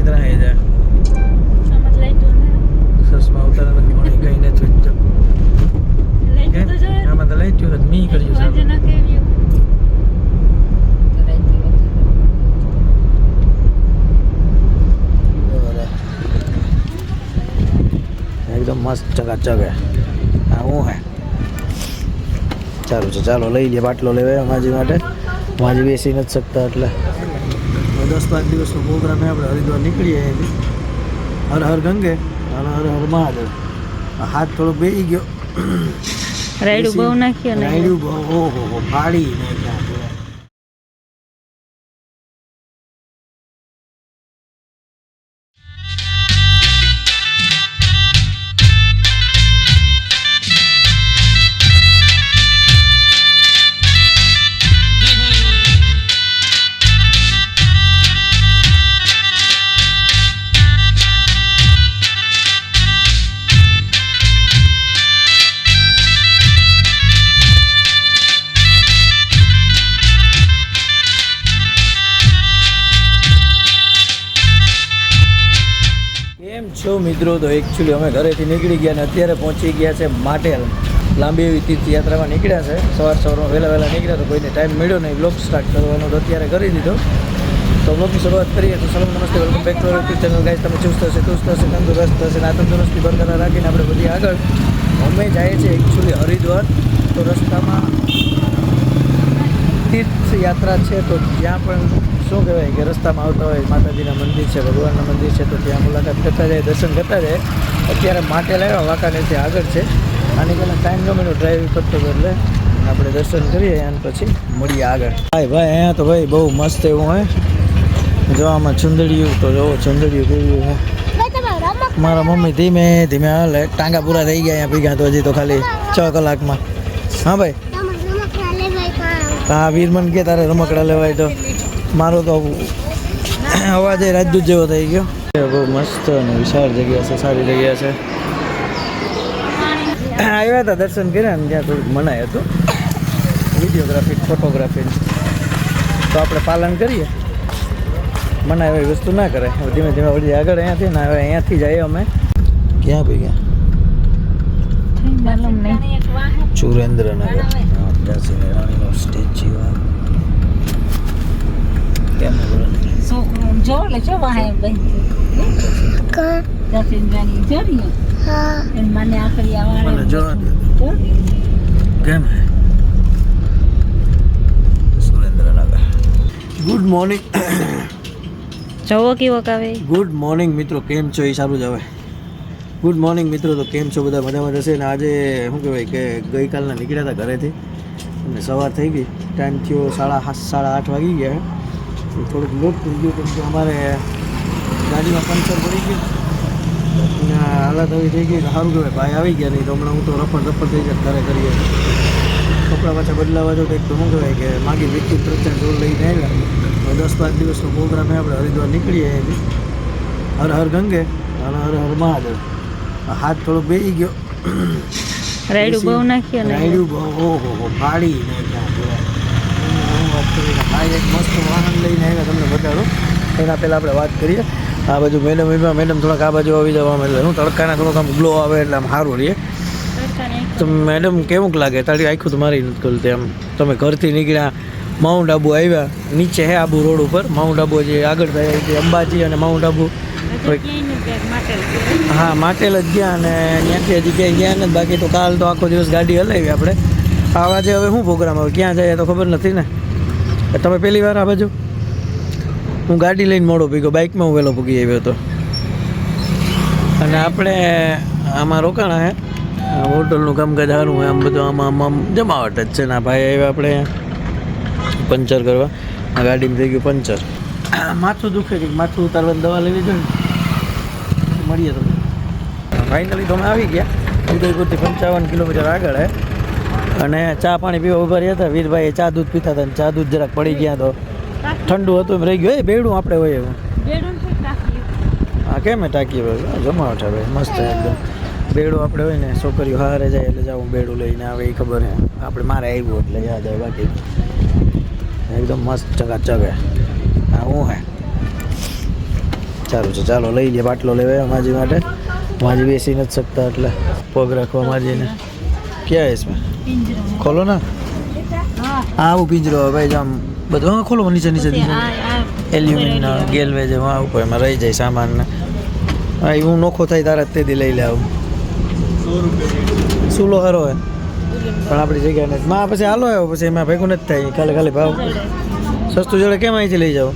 અહીં ત્યાં હે જાય સમજ લાઈટો ને. સસમાં ઉતારે નથી પણ કઈ નથી વેચતો લાઈટો તો. જોઈએ આમાં તો લઈ ગયું મી કર્યું સાહેબ ના કેવ્યું એકદમ મસ્ત ચકાચક હે હા હું હે? ચાલો છે ચાલો લઈ લે બાટલો લેવાય માજી માટે. માજી બેસી નથી શકતા એટલે. દસ પાંચ દિવસનો પ્રોગ્રામ આપણે હરિદ્વાર નીકળીએ એની. હર હર ગંગે અને હર હર મહાદેવ. હાથ થોડો બેસી ગયો. રાયડું બહુ નાખ્યો રાયડું બહુ ઓહો હો ફાડી છો મિત્રો, તો એકચ્યુઅલી અમે ઘરેથી નીકળી ગયા ને અત્યારે પહોંચી ગયા છે માટેલ. લાંબી એવી તીર્થયાત્રામાં નીકળ્યા છે. સવાર સવારમાં વહેલા વહેલા નીકળ્યા તો કોઈને ટાઈમ મળ્યો નહીં. બ્લોગ સ્ટાર્ટ કરવાનો તો અત્યારે કરી દીધો. તો બ્લોગની શરૂઆત કરીએ તો સલામ નમસ્તે welcome back to our channel guys તમે ચુસ્ત હશે ચુસ્ત હશે, તંદુરસ્ત હશે ને આ તંદુરસ્તી બરકરાર રાખીને આપણે બધી આગળ. અમે જાય છે એકચ્યુઅલી હરિદ્વાર. તો રસ્તામાં તીર્થ યાત્રા છે તો ત્યાં પણ શું કહેવાય કે રસ્તામાં આવતા હોય માતાજીના મંદિર છે ભગવાનના મંદિર છે તો ત્યાં મુલાકાત કરતા જાય દર્શન કરતા જાય. અત્યારે માટે લાવ્યા વાંકાનેરથી આગળ છે. આની પહેલાં ટાઈમ ગમેનો ડ્રાઈવ કરતો હતો એટલે આપણે દર્શન કરીએ અને પછી મળીએ આગળ. ભાઈ ભાઈ અહીંયા તો ભાઈ બહુ મસ્ત એવું હોય જો આમાં ચુંદડિયું તો જોવો ચુંદડિયું કેવું છે મારા મમ્મી ધીમે ધીમે હાલે. ટાંગા પૂરા થઈ ગયા અહીંયા ભેગા તો હજી તો ખાલી છ કલાકમાં. હા ભાઈ. હા વીરમન કે તારે રમકડા લેવાય તો મારો તો અવાજ એ રાજદૂત જેવો થઈ ગયો. બહુ મસ્ત અને વિશાળ જગ્યા છે સારી જગ્યા છે. આવ્યા હતા દર્શન કર્યા ને ત્યાં થોડુંક મનાય હતું. વિડીયોગ્રાફી ફોટોગ્રાફી તો આપણે પાલન કરીએ. મનાય એવી વસ્તુ ના કરે. હવે ધીમે ધીમે વળી આગળ અહીંયાથી ના હવે અહીંયાથી જઈએ અમે. ક્યાં ભાઈ ગયા? સુરેન્દ્રનગર ઝાંસીની રાણીનો સ્ટેચ્યુ કેમ બોલો? જો લે જો વાહે બધી જતીનભાઈની જોડીએ એને મને આખરી મને જોવા દે. કેમ હે? સુરેન્દ્રનગર. ગુડ મોર્નિંગ જવો કેવો કાવે. ગુડ મોર્નિંગ મિત્રો. કેમ છો? એ સારું જ આવે. ગુડ મોર્નિંગ મિત્રો. તો કેમ છો? બધા મજામાં જશે ને આજે શું કહેવાય કે ગઈકાલના નીકળ્યા હતા ઘરેથી. અને સવાર થઈ ગઈ. ટાઈમ થયો સાડા સાત સાડા આઠ વાગી ગયા થોડુંક લેટ થઈ ગયું કેમ કે અમારે ગાડીમાં પંચર પડી ગયું. અને હાલત આવી થઈ ગઈ સારું કહેવાય. ભાઈ આવી ગયા નહીં તો હમણાં હું તો રફડ રફડ થઈ જાય ઘરે કરીએ. કપડાં પાછા બદલાવા જો તો એક તો શું કહેવાય કે માગી વ્યક્તિ પ્રચાર જોર લઈને આવ્યા. દસ પાંચ દિવસનો પ્રોગ્રામ આપણે હરિદ્વાર નીકળીએ હર હર ગંગે હર હર હર મહાદેવ. હાથ થોડો બેસી ગયો. રાયડું બહુ નાખ્યો ને રાયડું બહુ ઓહો હો ફાડી નાખ્યા એક મસ્ત વાહન લઈને આવ્યા તમને બતાડો. એના પહેલાં આપણે વાત કરીએ. આ બાજુ મેડમ એમાં મેડમ થોડાક આ બાજુ આવી જવા એટલે હું તડકાના થોડોક આમ ગ્લો આવે એટલે આમ સારું રહીએ તો મેડમ કેવું લાગે? તારી આખું તમારી નથી ખુલતી આમ. તમે ઘરથી નીકળ્યા માઉન્ટ આબુ આવ્યા. નીચે હે આબુ રોડ ઉપર. માઉન્ટ આબુ જે આગળ થાય છે અંબાજી અને માઉન્ટ આબુ હા માટેલ જ ગયા અને ત્યાંથી હજી ક્યાંય ગયા નથી. બાકી તો કાલ તો આખો દિવસ ગાડી હલાવી આપણે. આવા જે હવે શું પ્રોગ્રામ આવે? ક્યાં જાય તો ખબર નથી ને. તમે પહેલી વાર આ બાજુ? હું ગાડી લઈને મોડો ભીગો. બાઇકમાં હું વહેલો ભૂગી આવ્યો હતો. અને આપણે આમાં રોકાણા હે. હોટલનું કામકાજ સારું હોય આમ બધું આમાં આમ આમ જમાવટ જ છે ને ભાઈ. આવ્યા આપણે પંચર કરવા. આ ગાડીમાં થઈ ગયું પંચર. માથું દુખે છે માથું ઉતારવાની દવા લેવી જોઈએ. ને મળીએ તમને. ફાઇનલી તો અમે આવી ગયા. ઉદયપુરથી પંચાવન કિલોમીટર આગળ હે. અને ચા પાણી પીવા ઊભા રહ્યા હતા. વીરભાઈ ચા દૂધ પીતા હતા ને ચા દૂધ જરાક પડી ગયા તો ઠંડુ હતું એમ રહી ગયું. એ બેડું આપણે હોય એવું. હા કેમ ટાંકી ભાઈ જમાવટ હવે મસ્ત એકદમ. બેડું આપણે હોય ને છોકરીઓ હારે જાય એટલે જાઉં બેડું લઈને આવે એ ખબર હે આપણે મારે આવ્યું એટલે યાદ આવે બાકી. એકદમ મસ્ત ચકાચક હે. હા હું હે? ચાલો છે ચાલો લઈ લે બાટલો લેવાય માજી માટે. માજી બેસી નથી શકતા એટલે પગ રાખવા માજીને. ક્યાં ઇસમાં? ખોલો ને. હા. હું પિંજરો ભાઈ આમ બધું હા ખોલો નીચે નીચે નીચે. એલ્યુમિનિયમના ગેલવે જે વાં ઉપર એમાં રહી જાય સામાનને. હા હું નોખો થાય તારા તેથી લઈ લે આવું. શું લો હારો હોય પણ આપણી જગ્યા નથી. માં પછી હાલો આવ્યો પછી એમાં ભેગું નથી થાય ખાલી ખાલી ભાવ. સસ્તું જોડે કેમ અહીંથી લઈ જાઓ?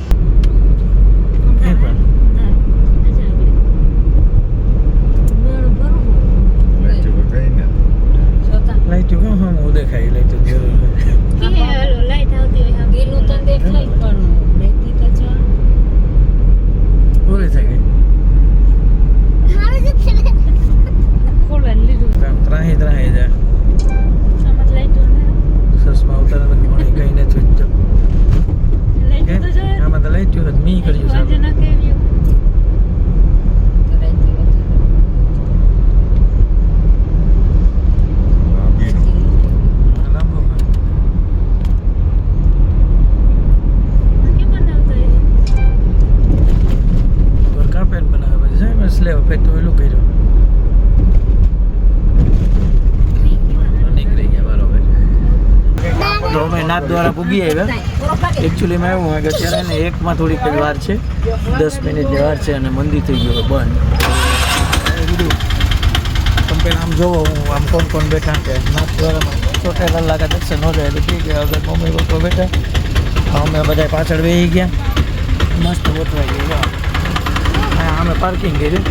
ત્રાહી ત્રાહી જાય. સસમાં ઉતારે નથી મને કઈ નથી આમાં તો લાઈટ હતું મી કર્યું. સાહેબ લાંબો પર કાર્પેટ બનાવે પછી સાહેબ સ્લેબ પેટ ઓલું કર્યું નીકળી ગયા બરોબર તો અમે નાથ દ્વારા પૂગી આવ્યા એકચ્યુઅલીમાં એવું હોય કે અત્યારે એને એકમાં થોડીક જ વાર છે. દસ મિનિટની વાર છે અને મંદિર થઈ ગયું હવે બંધ. એ બધું તમે પહેલાં આમ જોવો, હું આમ કોણ કોણ બેઠા છે નાથ દ્વારામાં છોટે કલાક દર્શન ન જાય તો ઠીક છે. અગર મમ્મી પપ્પા બેઠા. અમે બધા પાછળ બેસી ગયા. મસ્ત ગોઠવાઈ ગયું, વાહ. હા, અમે પાર્કિંગ કર્યું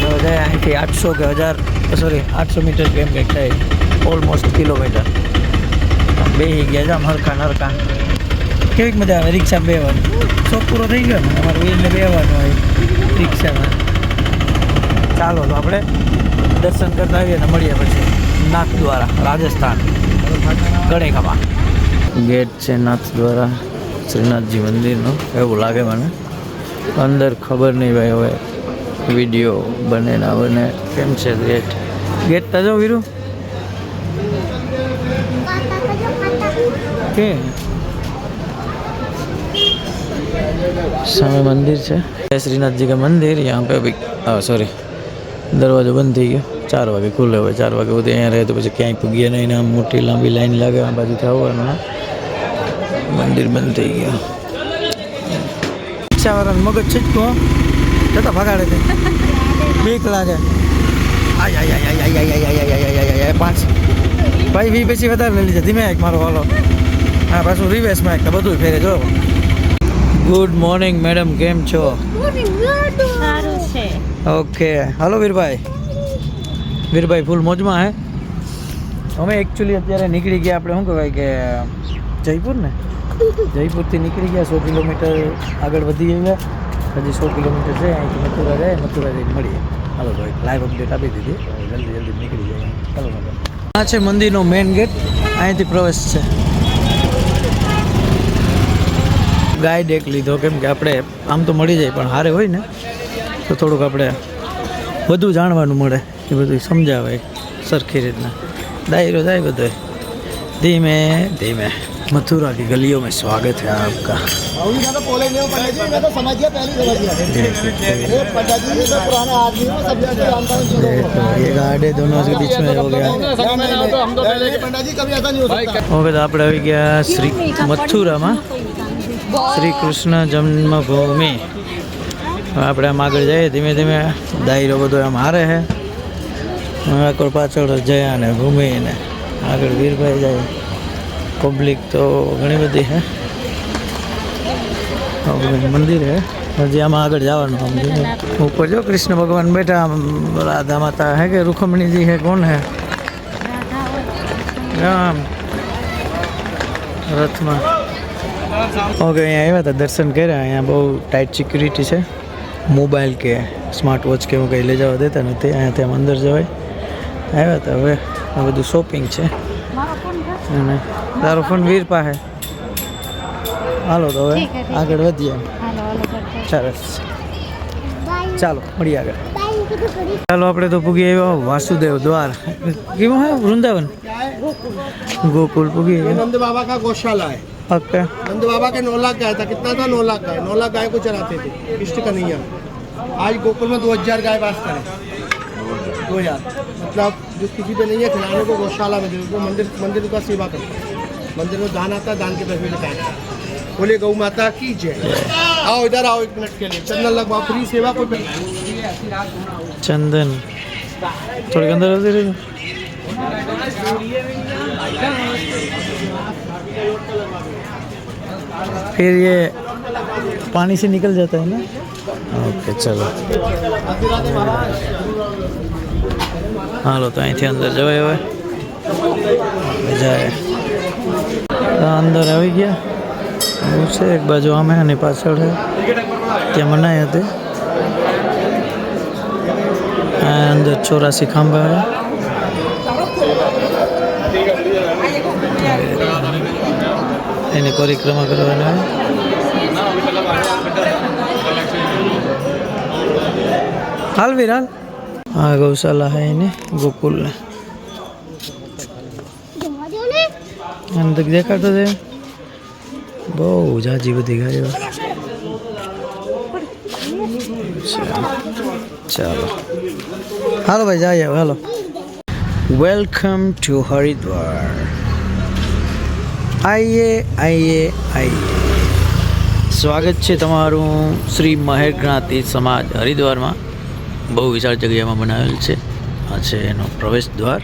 હવે જાય અહીંથી આઠસો કે હજાર સોરી આઠસો મીટર કેમ કંઈક થાય ઓલમોસ્ટ કિલોમીટર. બેસી ગયા છે, આમ હરખા નરખા. કેવીક મજા આવે? રિક્ષામાં બેવાનું શોખ પૂરો થઈ ગયો ને? અમારે વીરને બેવાનું હોય રિક્ષામાં. ચાલો, તો આપણે દર્શન કરતા આવીએ ને મળીએ પછી. નાથ દ્વારા, રાજસ્થાન. ગણેકામાં ગેટ છે નાથ દ્વારા, શ્રીનાથજી મંદિરનું. એવું લાગે મને. અંદર ખબર નહીં ભાઈ હવે. વીડિયો બને ના બને. કેમ છે ગેટ? ગેટ તો જો વીરુ. ઓકે સામે મંદિર છે શ્રીનાથજી કે મંદિર યહાં પે અભી સોરી દરવાજો બંધ થઈ ગયો ચાર વાગે ખુલ્લે હોય ચાર વાગે બધું અહીંયા રહે તો પછી ક્યાંય પૂગીએ નહીં ને મોટી લાંબી લાઈન લાગે આ બાજુ થવાનું મંદિર બંધ થઈ ગયા રિક્ષાવાળાનું મગજ છીટકો જતા ભગાડે છે બીક લાગે પાંચ ભાઈ વી પછી વધારે લઈ લીધા ધીમે એક મારો વાલો હા પાછું રિવેસમાં એક બધું ફેરે જો. ગુડ મોર્નિંગ મેડમ કેમ છો? સારું છે. ઓકે હાલો વીરભાઈ. વીરભાઈ ફૂલ મોજમાં હે? અમે એકચ્યુઅલી અત્યારે નીકળી ગયા આપણે શું કહેવાય કે જયપુર ને? જયપુરથી નીકળી ગયા સો કિલોમીટર આગળ વધી ગયા હજી સો કિલોમીટર છે અહીંથી મથુરા જાય મથુરા જઈને મળીએ. હાલો ભાઈ લાઈવ અપડેટ આપી દીધી. જલ્દી જલ્દી નીકળી જાય. ચાલો આ છે મંદિરનો મેઇન ગેટ અહીંથી પ્રવેશ છે. ગાઈડ એક લીધો કેમ કે આપણે આમ તો મળી જાય પણ હારે હોય ને તો થોડુંક આપણે વધુ જાણવાનું મળે એ બધું સમજાવે સરખી રીતના ડાયરો જાય બધો ધીમે ધીમે મથુરા की गलियों में स्वागत है आपका ये गार्डे दोनों આપણે આવી ગયા શ્રી મથુરામાં શ્રી કૃષ્ણ જન્મભૂમિ. આપણે આમ આગળ જઈએ ધીમે ધીમે દાયરો બધો આમ હારે છે. આગળ પાછળ જયા ને ભૂમિને આગળ વીરભાઈ જાય. પબ્લિક તો ઘણી બધી છે. મંદિર છે. હજી આમાં આગળ જવાનું આમ. ઉપર જો કૃષ્ણ ભગવાન બેઠા આમ રાધા માતા હે કે રૂખમણીજી હે કોણ હે? રામ રથમાં. ઓકે અહીંયા આવ્યા હતા દર્શન કર્યા. અહીંયા બહુ ટાઈટ સિક્યુરિટી છે. મોબાઈલ કે સ્માર્ટ વોચ કે એવું કંઈ લઈ જવા દેતા નથી. અહીંયા તેમ અંદર જવાય. આવ્યા હતા હવે. આ બધું શોપિંગ છે. અને તારો ફોન વીર પાસે. હાલો તો હવે આગળ વધીએ સરસ. ચાલો મળી આગળ. ચાલો આપણે તો પૂગી આવ્યા વાસુદેવ દ્વાર. કેવું હે વૃંદાવન? ગોકુલ. પૂગી બાબા કા ગૌશાલા का गौशाला है ઓકે नंद बाबा के नौ लाख गाय था। कितना था? नौ लाख गाय नौ लाख गाय को चराते थे। इष्ट कन्हैया। आज गोकुल में दो हज़ार गाय बास करे। दो हज़ार। मतलब जो किसी पे नहीं है खिलाने को गौशाला में दे मंदिर मंदिर का सेवा करते है। मंदिर में दान आता है दान के पैसे लेता है। बोले गौ माता की जय। आओ इधर आओ एक मिनट के लिए। चंदन लगवाओ। फ्री सेवा कोई चंदन। थोड़ी अंदर होती रही फिर ये पानी से निकल जाता है ना ઓકે ચલો હાલો તો અહીંથી અંદર જવાય હવે જાય તો અંદર આવી ગયા એવું છે એક બાજુ અમે અને પાછળ છે ત્યાં મનાઈ હતી આ અંદર ચોરાસી ખાંભા છે એની પરિક્રમા કરવાની હાલ વીર હાલ હા, ગૌશાલા હે એને, ગોકુલને. દેખાતો છે બહુ જાજી બધી ગાયો ચાલો. હાલો ભાઈ જાય હાલો. વેલકમ ટુ હરિદ્વાર આઈએ આઈએ આઈએ. સ્વાગત છે તમારું શ્રી મહેર જ્ઞાતિ સમાજ હરિદ્વારમાં. બહુ વિશાળ જગ્યામાં બનાવેલ છે. આ છે એનો પ્રવેશ દ્વાર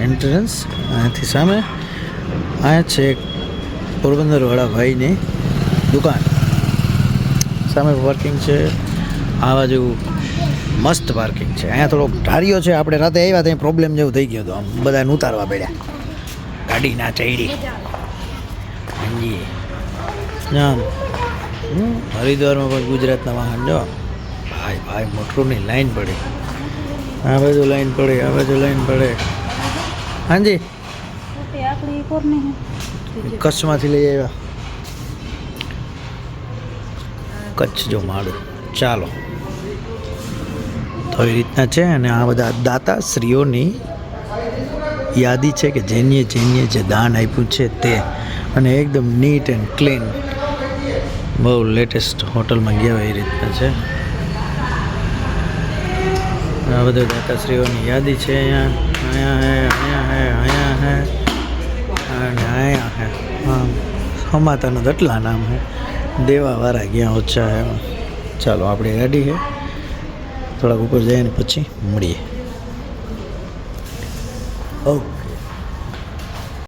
એન્ટ્રન્સ અહીંયાથી સામે. અહીંયા છે પોરબંદરવાળા ભાઈની દુકાન. સામે પાર્કિંગ છે. આ બાજુ મસ્ત પાર્કિંગ છે. અહીંયા થોડોક ઢાર્યો છે. આપણે રાતે આવ્યા ત્યાં પ્રોબ્લેમ જેવું થઈ ગયો હતો. આમ બધાને ઉતારવા પડ્યા. ગાડી ના ચડી. જામ હમ, હરિદ્વારમાં પણ ગુજરાતના વાહન? જો. ભાઈ ભાઈ મોટરોની લાઈન પડે. આ બાજુ લાઈન પડે આ બાજુ લાઈન પડે. હાજી. કચ્છમાંથી લઈ આવ્યા. કચ્છ જો માડું ચાલો. તો એ રીતના છે અને આ બધા દાતા શ્રીઓની યાદી છે કે જેને જેને જે દાન આપ્યું છે તે અને એકદમ નીટ એન્ડ ક્લીન બહુ લેટેસ્ટ હોટલમાં ગયા એ રીતના છે. આ બધા દાતાશ્રીઓની યાદી છે અહીંયા. અહીંયા હે અહીંયા હે અહીંયા હે. અને અહીંયા હે. આમ હમાતાના દટલા નામ હે. દેવાવાળા ગયા ઓછા હે. ચાલો, આપણી ગાડી છે થોડાક ઉપર જઈએ ને પછી મળીએ. ઓકે.